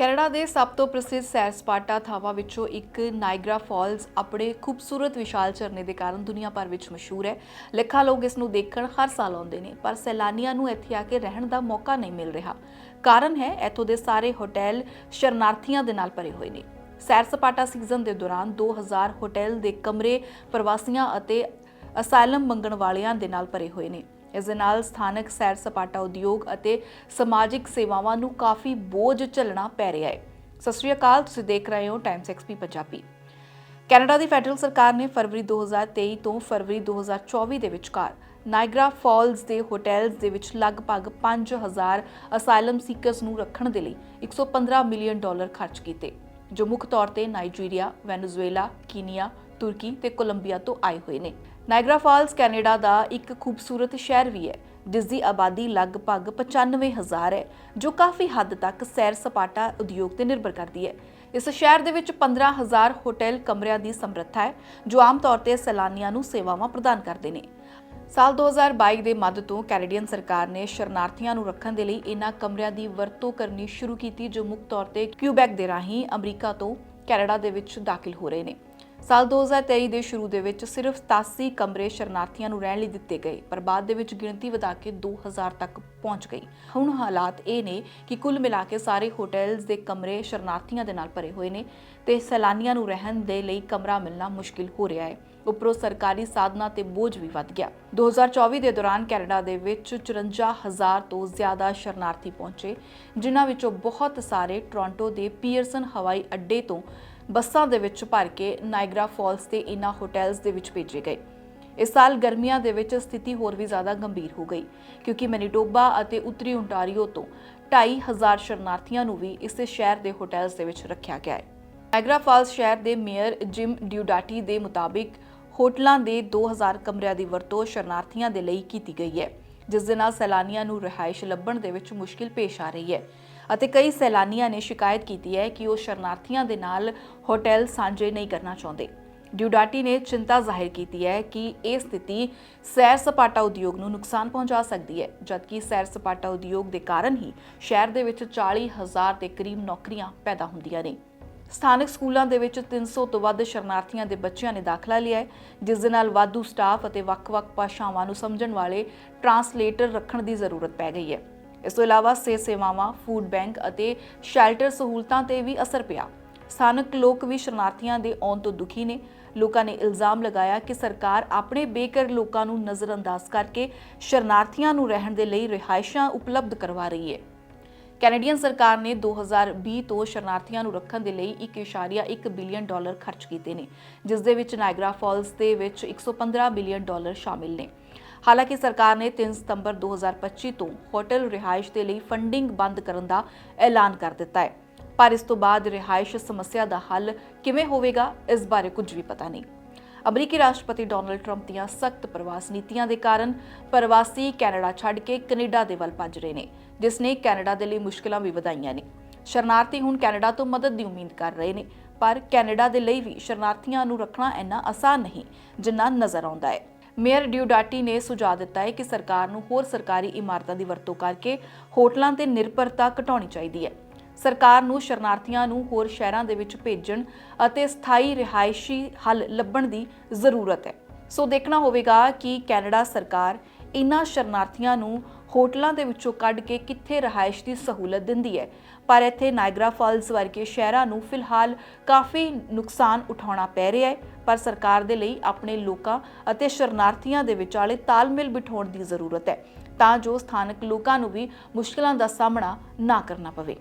Canada ਦੇ ਸਭ ਤੋਂ ਪ੍ਰਸਿੱਧ ਸੈਰ ਸਪਾਟਾ ਥਾਵਾਂ ਵਿੱਚੋਂ ਇੱਕ ਨਾਇਗਰਾ ਫਾਲਸ ਆਪਣੇ ਖੂਬਸੂਰਤ ਵਿਸ਼ਾਲ ਝਰਨੇ ਦੇ ਕਾਰਨ ਦੁਨੀਆ ਭਰ ਵਿੱਚ ਮਸ਼ਹੂਰ ਹੈ। ਲੱਖਾਂ ਲੋਕ ਇਸ ਨੂੰ ਦੇਖਣ ਹਰ ਸਾਲ ਆਉਂਦੇ ਨੇ, ਪਰ ਸੈਲਾਨੀਆਂ ਨੂੰ ਇੱਥੇ ਆ ਕੇ ਰਹਿਣ ਦਾ ਮੌਕਾ ਨਹੀਂ ਮਿਲ ਰਿਹਾ। ਕਾਰਨ ਹੈ, ਇੱਥੋਂ ਦੇ ਸਾਰੇ ਹੋਟਲ ਸ਼ਰਨਾਰਥੀਆਂ ਦੇ ਨਾਲ ਭਰੇ ਹੋਏ ਨੇ। ਸੈਰ ਸਪਾਟਾ ਸੀਜ਼ਨ ਦੇ ਦੌਰਾਨ 2000 ਹੋਟਲ ਦੇ ਕਮਰੇ ਪ੍ਰਵਾਸੀਆਂ ਅਤੇ ਅਸਾਇਲਮ ਮੰਗਣ ਵਾਲਿਆਂ ਦੇ ਨਾਲ ਭਰੇ ਹੋਏ ਨੇ। ਇਸ ਦੇ ਨਾਲ ਸਥਾਨਕ ਸੈਰ ਸਪਾਟਾ ਉਦਯੋਗ ਅਤੇ ਸਮਾਜਿਕ ਸੇਵਾਵਾਂ ਨੂੰ ਕਾਫੀ ਬੋਝ ਝੱਲਣਾ ਪੈ ਰਿਹਾ ਹੈ। ਸਤਿ ਸ਼੍ਰੀ ਅਕਾਲ ਤੁਸੀਂ ਦੇਖ ਰਹੇ ਹੋ ਟਾਈਮਸ ਐਕਸਪੀ ਪੰਜਾਬੀ। ਕੈਨੇਡਾ ਦੀ ਫੈਡਰਲ ਸਰਕਾਰ ਨੇ ਫਰਵਰੀ 2023 ਤੋਂ ਫਰਵਰੀ 2024 ਦੇ ਵਿਚਕਾਰ ਨਾਇਗਰਾ ਫਾਲਸ ਦੇ ਹੋਟਲਸ ਦੇ ਵਿੱਚ ਲਗਭਗ 5000 ਅਸਾਈਲਮ ਸੀਕਰਸ ਨੂੰ ਰੱਖਣ ਦੇ ਲਈ 115 ਮਿਲੀਅਨ ਡਾਲਰ ਖਰਚ ਕੀਤੇ ਜੋ ਮੁੱਖ ਤੌਰ ਤੇ ਨਾਈਜੀਰੀਆ, ਵੈਨੇਜ਼ੁਏਲਾ, ਕੀਨੀਆ, ਤੁਰਕੀ ਤੇ ਕੋਲੰਬੀਆ ਤੋਂ ਆਏ ਹੋਏ ਨੇ। ਨਾਇਗਰਾ ਫਾਲਸ, ਕੈਨੇਡਾ ਦਾ ਇੱਕ ਖੂਬਸੂਰਤ ਸ਼ਹਿਰ ਵੀ ਹੈ ਜਿਸ ਦੀ ਆਬਾਦੀ ਲਗਭਗ 95000 ਹੈ, ਜੋ ਕਾਫੀ ਹੱਦ ਤੱਕ ਸੈਰ ਸਪਾਟਾ ਉਦਯੋਗ ਤੇ ਨਿਰਭਰ ਕਰਦੀ ਹੈ। ਇਸ ਸ਼ਹਿਰ ਦੇ ਵਿੱਚ 15000 ਹੋਟਲ ਕਮਰਿਆਂ ਦੀ ਸਮਰੱਥਾ ਹੈ, ਜੋ ਆਮ ਤੌਰ ਤੇ ਸੈਲਾਨੀਆਂ ਨੂੰ ਸੇਵਾਵਾਂ ਪ੍ਰਦਾਨ ਕਰਦੇ ਨੇ। ਸਾਲ 2022 ਦੇ ਮੱਧ ਤੋਂ ਕੈਨੇਡੀਅਨ ਸਰਕਾਰ ਨੇ ਸ਼ਰਨਾਰਥੀਆਂ ਨੂੰ ਰੱਖਣ ਦੇ ਲਈ ਇਹਨਾਂ ਕਮਰਿਆਂ ਦੀ ਵਰਤੋਂ ਕਰਨੀ ਸ਼ੁਰੂ ਕੀਤੀ, ਜੋ ਮੁੱਖ ਤੌਰ ਤੇ ਕਿਊਬੈਕ ਦੇ ਰਾਹੀਂ ਅਮਰੀਕਾ ਤੋਂ ਕੈਨੇਡਾ ਦੇ ਵਿੱਚ ਦਾਖਲ ਹੋ ਰਹੇ ਨੇ। ਸਾਲ 2023 ਦੇ ਸ਼ੁਰੂ ਦੇ ਵਿੱਚ ਸਿਰਫ 87 ਕਮਰੇ ਸ਼ਰਨਾਰਥੀਆਂ ਨੂੰ ਰਹਿਣ ਲਈ ਦਿੱਤੇ ਗਏ, ਪਰ ਬਾਅਦ ਦੇ ਵਿੱਚ ਗਿਣਤੀ ਵਧਾ ਕੇ 2000 ਤੱਕ ਪਹੁੰਚ ਗਈ। ਹੁਣ ਹਾਲਾਤ ਇਹ ਨੇ ਕਿ ਕੁੱਲ ਮਿਲਾ ਕੇ ਸਾਰੇ ਹੋਟਲਸ ਦੇ ਕਮਰੇ ਸ਼ਰਨਾਰਥੀਆਂ ਦੇ ਨਾਲ ਭਰੇ ਹੋਏ ਨੇ ਤੇ ਸੈਲਾਨੀਆਂ ਨੂੰ ਰਹਿਣ ਦੇ ਲਈ ਕਮਰਾ ਮਿਲਣਾ ਮੁਸ਼ਕਿਲ ਹੋ ਰਿਹਾ ਹੈ। ਉੱਪਰੋਂ ਸਰਕਾਰੀ ਸਾਧਨਾਂ ਤੇ ਬੋਝ ਵੀ ਵੱਧ ਗਿਆ। 2024 ਦੇ ਦੌਰਾਨ ਕੈਨੇਡਾ ਦੇ ਵਿੱਚ 54000 ਤੋਂ ਜ਼ਿਆਦਾ ਸ਼ਰਨਾਰਥੀ ਪਹੁੰਚੇ, ਜਿਨ੍ਹਾਂ ਵਿੱਚੋਂ ਬਹੁਤ ਸਾਰੇ ਟੋਰਾਂਟੋ ਦੇ ਪੀਅਰਸਨ ਹਵਾਈ ਅੱਡੇ ਤੋਂ ਬੱਸਾਂ ਦੇ ਵਿੱਚ ਭਰ ਕੇ ਨਾਇਗਰਾ ਫਾਲਸ ਤੇ ਇਨ੍ਹਾਂ ਹੋਟਲਸ ਦੇ ਵਿੱਚ ਭੇਜੇ ਗਏ। ਇਸ ਸਾਲ ਗਰਮੀਆਂ ਦੇ ਵਿੱਚ ਸਥਿਤੀ ਹੋਰ ਵੀ ਜ਼ਿਆਦਾ ਗੰਭੀਰ ਹੋ ਗਈ, ਕਿਉਂਕਿ ਮੈਨੀਟੋਬਾ ਅਤੇ ਉੱਤਰੀ ਓਨਟਾਰੀਓ ਤੋਂ 2500 ਸ਼ਰਨਾਰਥੀਆਂ ਨੂੰ ਵੀ ਇਸੇ ਸ਼ਹਿਰ ਦੇ ਹੋਟਲਸ ਦੇ ਵਿੱਚ ਰੱਖਿਆ ਗਿਆ ਹੈ। ਨਾਇਗਰਾ ਫਾਲਸ ਸ਼ਹਿਰ ਦੇ ਮੇਅਰ ਜਿਮ ਡਿਊਡਾਟੀ ਦੇ ਮੁਤਾਬਿਕ ਹੋਟਲਾਂ ਦੇ 2000 ਕਮਰਿਆਂ ਦੀ ਵਰਤੋਂ ਸ਼ਰਨਾਰਥੀਆਂ ਦੇ ਲਈ ਕੀਤੀ ਗਈ ਹੈ, ਜਿਸ ਦੇ ਨਾਲ ਸੈਲਾਨੀਆਂ ਨੂੰ ਰਿਹਾਇਸ਼ ਲੱਭਣ ਦੇ ਵਿੱਚ ਮੁਸ਼ਕਿਲ ਪੇਸ਼ ਆ ਰਹੀ ਹੈ। ਅਤੇ ਕਈ ਸੈਲਾਨੀਆਂ ਨੇ ਸ਼ਿਕਾਇਤ ਕੀਤੀ ਹੈ ਕਿ ਉਹ ਸ਼ਰਨਾਰਥੀਆਂ ਦੇ ਨਾਲ ਹੋਟਲ ਸਾਂਝੇ ਨਹੀਂ ਕਰਨਾ ਚਾਹੁੰਦੇ। ਡਿਊਡਾਟੀ ਨੇ ਚਿੰਤਾ ਜ਼ਾਹਿਰ ਕੀਤੀ ਹੈ ਕਿ ਇਹ ਸਥਿਤੀ ਸੈਰ ਸਪਾਟਾ ਉਦਯੋਗ ਨੂੰ ਨੁਕਸਾਨ ਪਹੁੰਚਾ ਸਕਦੀ ਹੈ, ਜਦਕਿ ਸੈਰ ਸਪਾਟਾ ਉਦਯੋਗ ਦੇ ਕਾਰਨ ਹੀ ਸ਼ਹਿਰ ਦੇ ਵਿੱਚ 40000 ਦੇ ਕਰੀਬ ਨੌਕਰੀਆਂ ਪੈਦਾ ਹੁੰਦੀਆਂ ਨੇ। ਸਥਾਨਕ ਸਕੂਲਾਂ ਦੇ ਵਿੱਚ 300 ਤੋਂ ਵੱਧ ਸ਼ਰਨਾਰਥੀਆਂ ਦੇ ਬੱਚਿਆਂ ਨੇ ਦਾਖਲਾ ਲਿਆ ਹੈ, ਜਿਸ ਦੇ ਨਾਲ ਵਾਧੂ ਸਟਾਫ ਅਤੇ ਵੱਖ-ਵੱਖ ਭਾਸ਼ਾਵਾਂ ਨੂੰ ਸਮਝਣ ਵਾਲੇ ਟਰਾਂਸਲੇਟਰ ਰੱਖਣ ਦੀ ਜ਼ਰੂਰਤ ਪੈ ਗਈ ਹੈ। ਇਸ ਤੋਂ ਇਲਾਵਾ ਸਿਹਤ ਸੇਵਾਵਾਂ ਫੂਡ ਬੈਂਕ ਅਤੇ ਸ਼ੈਲਟਰ ਸਹੂਲਤਾਂ ਤੇ ਵੀ ਅਸਰ ਪਿਆ। ਸਥਾਨਕ ਲੋਕ ਵੀ ਸ਼ਰਨਾਰਥੀਆਂ ਦੇ ਆਉਣ ਤੋਂ ਦੁਖੀ ਨੇ। ਲੋਕਾਂ ਨੇ ਇਲਜ਼ਾਮ ਲਗਾਇਆ ਕਿ ਸਰਕਾਰ ਆਪਣੇ ਬੇਘਰ ਲੋਕਾਂ ਨੂੰ ਨਜ਼ਰਅੰਦਾਜ਼ ਕਰਕੇ ਸ਼ਰਨਾਰਥੀਆਂ ਨੂੰ ਰਹਿਣ ਦੇ ਲਈ ਰਿਹਾਇਸ਼ਾਂ ਉਪਲਬਧ ਕਰਵਾ ਰਹੀ ਹੈ। ਕੈਨੇਡੀਅਨ ਸਰਕਾਰ ਨੇ 2020 ਤੋਂ ਸ਼ਰਨਾਰਥੀਆਂ ਨੂੰ ਰੱਖਣ ਦੇ ਲਈ 1.1 ਬਿਲੀਅਨ ਡਾਲਰ ਖਰਚ ਕੀਤੇ ਨੇ, ਜਿਸ ਦੇ ਵਿੱਚ ਨਾਇਗਰਾ ਫਾਲਸ ਦੇ ਵਿੱਚ 115 ਬਿਲੀਅਨ ਡਾਲਰ ਸ਼ਾਮਿਲ ਨੇ। ਹਾਲਾਂਕਿ ਸਰਕਾਰ ਨੇ 3 ਸਤੰਬਰ 2025 ਤੋਂ ਹੋਟਲ ਰਿਹਾਇਸ਼ ਦੇ ਲਈ ਫੰਡਿੰਗ ਬੰਦ ਕਰਨ ਦਾ ਐਲਾਨ ਕਰ ਦਿੱਤਾ ਹੈ। ਪਰ ਇਸ ਤੋਂ ਬਾਅਦ ਰਿਹਾਇਸ਼ ਸਮੱਸਿਆ ਦਾ ਹੱਲ ਕਿਵੇਂ ਹੋਵੇਗਾ, ਇਸ ਬਾਰੇ ਕੁਝ ਵੀ ਪਤਾ ਨਹੀਂ। ਅਮਰੀਕੀ ਰਾਸ਼ਟਰਪਤੀ ਡੋਨਲਡ ਟਰੰਪ ਦੀਆਂ ਸਖਤ ਪ੍ਰਵਾਸ ਨੀਤੀਆਂ ਦੇ ਕਾਰਨ ਪ੍ਰਵਾਸੀ ਕੈਨੇਡਾ ਛੱਡ ਕੇ ਕੈਨੇਡਾ ਦੇ ਵੱਲ ਭੱਜ ਰਹੇ ਨੇ, ਜਿਸ ਨੇ ਕੈਨੇਡਾ ਦੇ ਲਈ ਮੁਸ਼ਕਲਾਂ ਵੀ ਵਧਾਈਆਂ ਨੇ। ਸ਼ਰਨਾਰਥੀ ਹੁਣ ਕੈਨੇਡਾ ਤੋਂ ਮਦਦ ਦੀ ਉਮੀਦ ਕਰ ਰਹੇ ਨੇ, ਪਰ ਕੈਨੇਡਾ ਦੇ ਲਈ ਵੀ ਸ਼ਰਨਾਰਥੀਆਂ ਨੂੰ ਰੱਖਣਾ ਇੰਨਾ ਆਸਾਨ ਨਹੀਂ, ਜਿੰਨਾ ਨਜ਼ਰ ਆਉਂਦਾ ਹੈ। ਮੇਅਰ ਡਿਊਡਾਟੀ ਨੇ ਸੁਝਾਅ ਦਿੱਤਾ ਹੈ ਕਿ ਸਰਕਾਰ ਨੂੰ ਹੋਰ ਸਰਕਾਰੀ ਇਮਾਰਤਾਂ ਦੀ ਵਰਤੋਂ ਕਰਕੇ ਹੋਟਲਾਂ ਤੇ ਨਿਰਭਰਤਾ ਘਟਾਉਣੀ ਚਾਹੀਦੀ ਹੈ। ਸਰਕਾਰ ਨੂੰ ਸ਼ਰਨਾਰਥੀਆਂ ਨੂੰ ਹੋਰ ਸ਼ਹਿਰਾਂ ਦੇ ਵਿੱਚ ਭੇਜਣ ਅਤੇ ਸਥਾਈ ਰਿਹਾਇਸ਼ੀ ਹੱਲ ਲੱਭਣ ਦੀ ਜ਼ਰੂਰਤ ਹੈ। ਸੋ ਦੇਖਣਾ ਹੋਵੇਗਾ ਕਿ ਕੈਨੇਡਾ ਸਰਕਾਰ ਇਨ੍ਹਾਂ ਸ਼ਰਨਾਰਥੀਆਂ ਨੂੰ ਹੋਟਲਾਂ ਦੇ ਵਿੱਚੋਂ ਕੱਢ ਕੇ ਕਿੱਥੇ ਰਿਹਾਇਸ਼ ਦੀ ਸਹੂਲਤ ਦਿੰਦੀ ਹੈ? ਪਰ ਇੱਥੇ ਨਾਇਗਰਾ ਫਾਲਸ ਵਰਗੇ ਸ਼ਹਿਰਾਂ ਨੂੰ ਫਿਲਹਾਲ ਕਾਫੀ ਨੁਕਸਾਨ ਉਠਾਉਣਾ ਪੈ ਰਿਹਾ ਹੈ। ਪਰ ਸਰਕਾਰ ਦੇ ਲਈ ਆਪਣੇ ਲੋਕਾਂ ਅਤੇ ਸ਼ਰਨਾਰਥੀਆਂ ਦੇ ਵਿਚਾਲੇ ਤਾਲਮੇਲ ਬਿਠਾਉਣ ਦੀ ਜ਼ਰੂਰਤ ਹੈ। ਤਾਂ ਜੋ ਸਥਾਨਕ ਲੋਕਾਂ ਨੂੰ ਵੀ ਮੁਸ਼ਕਲਾਂ ਦਾ ਸਾਹਮਣਾ ਨਾ ਕਰਨਾ ਪਵੇ।